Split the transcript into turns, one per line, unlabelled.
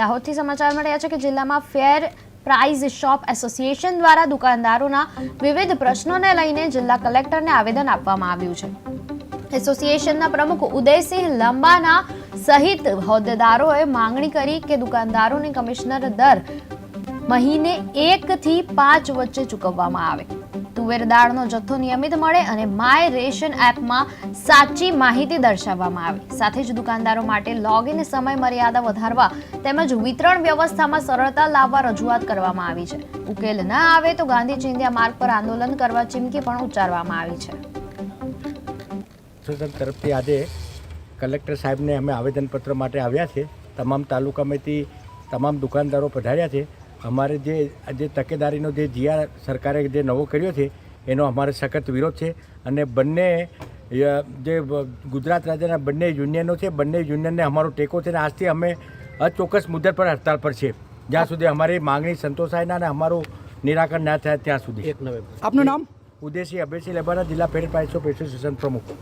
દાહોદથી સમાચાર મળ્યા છે કે જિલ્લામાં ફેર પ્રાઇઝ શોપ એસોસિએશન દ્વારા દુકાનદારોના વિવિધ પ્રશ્નોને લઈને જિલ્લા કલેક્ટરને આવેદન આપવામાં આવ્યું છે. એસોસિએશનના પ્રમુખ ઉદયસિંહ લંબાના સહિત હોદ્દેદારોએ માંગણી કરી કે દુકાનદારોને કમિશનર દર મહિને એક થી પાંચ વચ્ચે ચૂકવવામાં આવે. તુવેર દાળનો જથ્થો નિયમિત મળે અને માય રેશન એપમાં સાચી માહિતી દર્શાવવામાં આવે. સાથે જ દુકાનદારો માટે લોગિન સમય મર્યાદા વધારવા તેમજ વિતરણ વ્યવસ્થામાં સરળતા લાવવા રજૂઆત કરવામાં આવી છે. ઉકેલ ન આવે તો ગાંધી ચિંધ્યા માર્ગ પર આંદોલન કરવા ચીમકી પણ ઉચ્ચારવામાં આવી છે.
તરફથી આજે કલેક્ટર સાહેબને અમે આવેદનપત્ર માટે આવ્યા છે. તમામ તાલુકામાંથી તમામ દુકાનદારો પધાર્યા છે. અમારે જે જે તકેદારીનો જે જીઆર સરકારે જે નવો કર્યો છે એનો અમારે સખત વિરોધ છે અને બંને જે ગુજરાત રાજ્યના બંને યુનિયનો છે બંને યુનિયનને અમારો ટેકો છે અને આજથી અમે અચોક્કસ મુદ્દત પર હડતાલ પર છે. જ્યાં સુધી અમારી માંગણી સંતોષાય ના અને અમારું નિરાકરણ ના થાય ત્યાં સુધી.
આપનું નામ?
ઉદેશી અભયસિંહ લેબાના જિલ્લા ફેડ પ્રાઇસો એસોસિએશન પ્રમુખ.